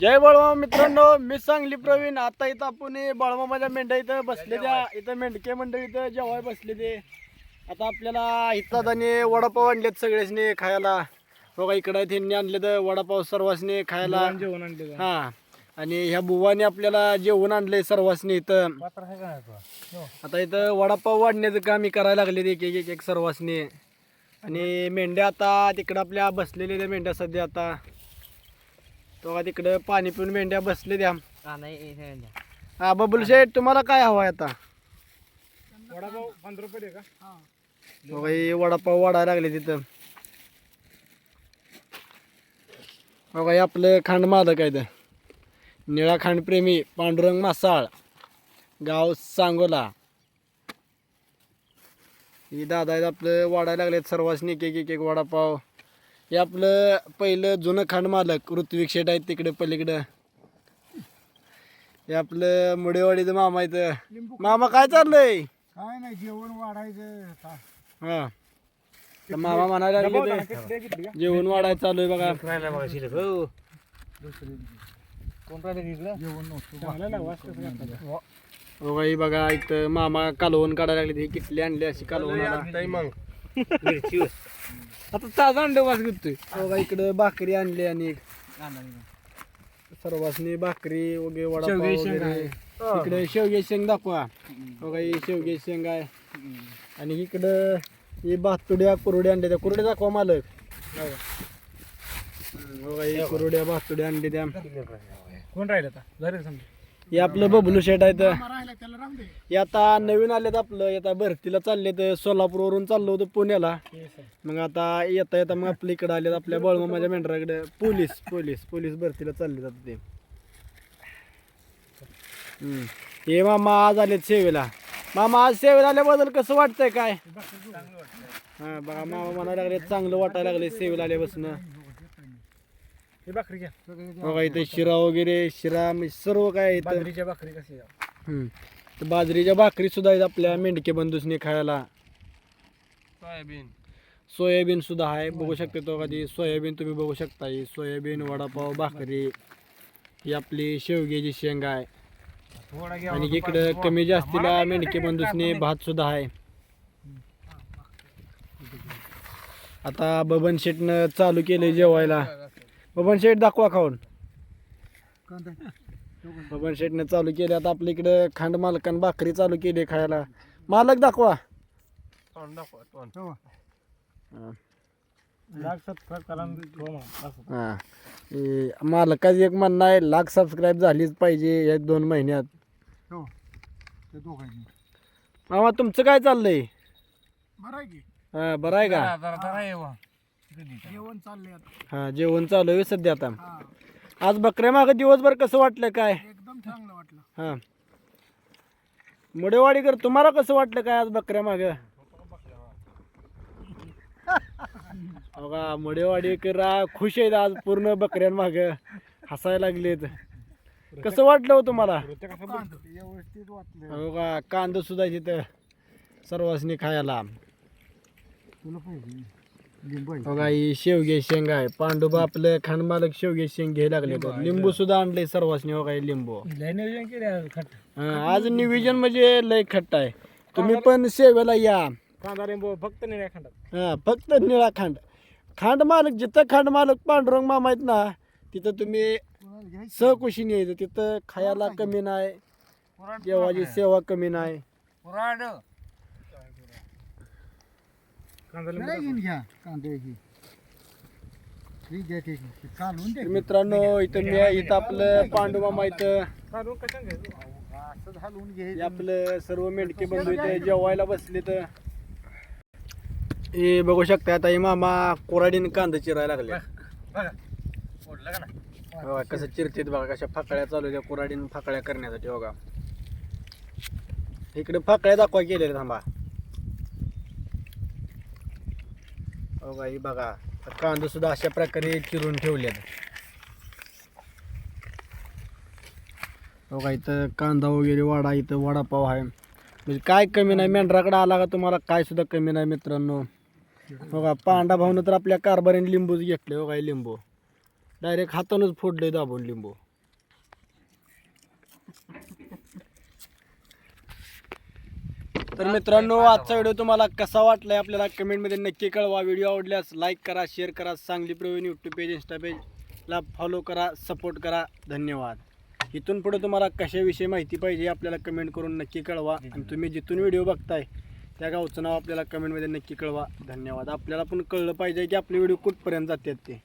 जय बळवा मित्रांनो मी सांगली प्रवीण. आता इथं आपण हे बळमामाच्या मेंढ्या इथं बसले त्या इथं मेंढके मंडळी इथं जेवाय बसले ते आता आपल्याला इथं आणि वडापाव आणलेत सगळ्यासनी खायला. बघा इकडं त्यांनी आणले तर वडापाव सर्वांसनी खायला. जेवण आणले हा. आणि ह्या बुवाने आपल्याला जेवण आणलंय सर्वांसनी इथं? आता? इथं वडापाव वाढण्याचं काम मी करायला लागले एक एक एक एक सर्वांसनी. आणि मेंढ्या आता तिकडं आपल्या बसलेल्या मेंढ्या सध्या आता. तो तिकडं पाणी पिऊन मेंढ्या बसले त्या हा बबुल शेठ तुम्हाला काय हवं आहे आता? वडापाव पंधरा रुपये का? बघा हे वडापाव वाढायला लागले तिथं. बघा हे आपलं खांड मालक आहे इथं. निळा खांडप्रेमी पांडुरंग मासाळ गाव सांगोला. ही दादा आहेत आपलं वाढायला लागलेत सर्वांनी एक एक एक एक वडापाव. हे आपलं पहिलं जुनं खांड मालक ऋत्विक शेठ आहेत तिकडे पलीकडं. हे आपलं मुडेवाडीचं मामा इथं मामा काय चाललंय? काय नाही जेवण वाढायचं हा. तर मामा म्हणायला लागले ते जेवण वाढायचं चालू आहे बघा. राहिला बघा शिल्लक. हो. कोण राहिले इकडं? जेवण नव्हतं. हो बाई बघा इथं मामा कालवण काढायला लागले हे किटली आणली अशी कालवण मग. आता ताजा अंड वास घेतोय. हो बघा इकडं भाकरी आणली आणि सर्वांनी भाकरी वगैरे वडापाव शेवगे शेंग वगैरे. इकडे शेवगे शेंग दाखवा. हो ही शेवगे शेंग आहे. आणि इकडं ही भातुड्या कुरड्या आणल्या त्या. कुरड्या दाखवा मालक. हो ही कुरड्या भातुड्या आणल्या त्या. कोण राहिलं आता? झालं समजा. हे आपलं बबलू शेट आहे तर हे आता नवीन आलेत आपलं. आता भरतीला चालले तर सोलापूरवरून चाललो होतो पुण्याला. मग आता येता येता मग आपल्या इकडे आलेत आपल्या बळमामाच्या मेंढराकडे. पोलीस पोलीस पोलीस भरतीला चालले जातात ते. हे मामा आज आलेत सेवेला. मामा आज सेवेला आल्याबद्दल कसं वाटतंय काय? हा बघा मामा म्हणायला लागले चांगलं वाटायला लागले सेवेला आल्यापासून. हे भाकरी घ्या. बघा इथे शिरा वगैरे शिरा म्हणजे सर्व काय इथं. बाजरीच्या भाकरी कशी हम्म. तर बाजरीच्या भाकरी सुद्धा आहेत आपल्या मेंढके बंधूसने खायला. सोयाबीन. सोयाबीन सुद्धा आहे. बघू शकता तो कधी. सोयाबीन तुम्ही बघू शकता. ही सोयाबीन वडापाव भाकरी ही आपली शेवग्याची शेंग आहे. थोडा घ्या आणि इकडं कमी जास्तीला मेंढके बंधूसने भात सुद्धा आहे. आता बबन शेटनं चालू केले जेवायला. बबन शेट दाखवा खाऊन. बबन शेटनं चालू केले. आता आपल्या इकडं खांड मालकान भाकरी चालू केली खायला. मालक दाखवा. हा. हा. हे. मालकाचं एक म्हणणं आहे लाख सबस्क्राईब झालीच पाहिजे या दोन महिन्यात. मामा तुमचं काय चाललंय? हा बरं आहे का. जेवण चाललंय आता. हा जेवण चालू आहे सध्या आता. आज बकऱ्या मागं दिवसभर कसं वाटलं काय? एकदम चांगलं वाटलं. हा. मुडेवाडीकर तुम्हाला कसं वाटलं काय आज बकऱ्या माग? बघा मुडेवाडीकर आ, खुश आहेत आज पूर्ण बकऱ्यांमाग हसायला लागलेत. कसं वाटलं हो तुम्हाला? व्यवस्थित वाटलं हो का कांदा सुद्धा तिथं सर्वांनी खायला. तुला पाहिजे. बघा शेवगे शेंग आहे. पांडुबा आपलं खानमालक शेवगे शेंग घ्यायला लागले तर लिंबू सुद्धा आणले सर्वांनी काय लिंबू. लय नियोजन केले आज खट हा, आज निविजन म्हणजे लय खट्ट आहे. तुम्ही पण सेवेला या. कांदा लिंबू फक्त निळ्या खंडात. हा फक्त निळा खांड. खांड मालक जिथं खांड मालक पांडुरंग मामा आहेत ना तिथं तुम्ही सहकुशीने यायचं तिथं खायला कमी नाही. देवाची सेवा कमी नाही. कांदा लिंबू घेऊन घ्या. कांद्याची ठीक आहे ठीक आहे चालून तर मित्रांनो इथं मी इथं आपलं पांडू मामा इथं काढून कशाने घ्यायचं? असं घालून घे. हे आपलं सर्व मेंढके बंधू इथे जेवायला बसले तर. हे बघू शकता आता हे मामा कोराडीने कांदा चिरायला लागले. बघा ओढलं का नाही? बघा कसं चिरतेत बघा कशा फाकळ्या चालू त्या कोराडीने फाकळ्या करण्यासाठी बघा. इकडे फाकळ्या दाखवा केलेल्या थांबा. हो बघा ही बघा. कांदे सुद्धा अशा प्रकारे चिरून ठेवल्यात हो बघा इथं कांदा वगैरे वाडा इथं वडापाव आहे. म्हणजे काय कमी नाही मेंढराकडे आला का तुम्हाला काय सुद्धा कमी नाही मित्रांनो. हो बघा पांडा भावनं तर आपल्या कारभारीने लिंबूच घेतले बघा लिंबू. डायरेक्ट हातानच फोडले दाबून लिंबू. तर मित्रांनो आजचा व्हिडिओ तुम्हाला कसा वाटलाय आपल्याला कमेंटमध्ये नक्की कळवा. व्हिडिओ आवडल्यास लाईक करा शेअर करा. Sangli Pravin YouTube page insta पेजला follow करा सपोर्ट करा. धन्यवाद. इथून पुढे तुम्हाला कशाविषयी माहिती पाहिजे आपल्याला कमेंट करून नक्की कळवा. आणि तुम्ही जिथून व्हिडिओ बघताय त्या गावचं नाव आपल्याला कमेंटमध्ये नक्की कळवा. धन्यवाद. आपल्याला पण कळलं पाहिजे की आपले व्हिडिओ कुठपर्यंत जातात ते.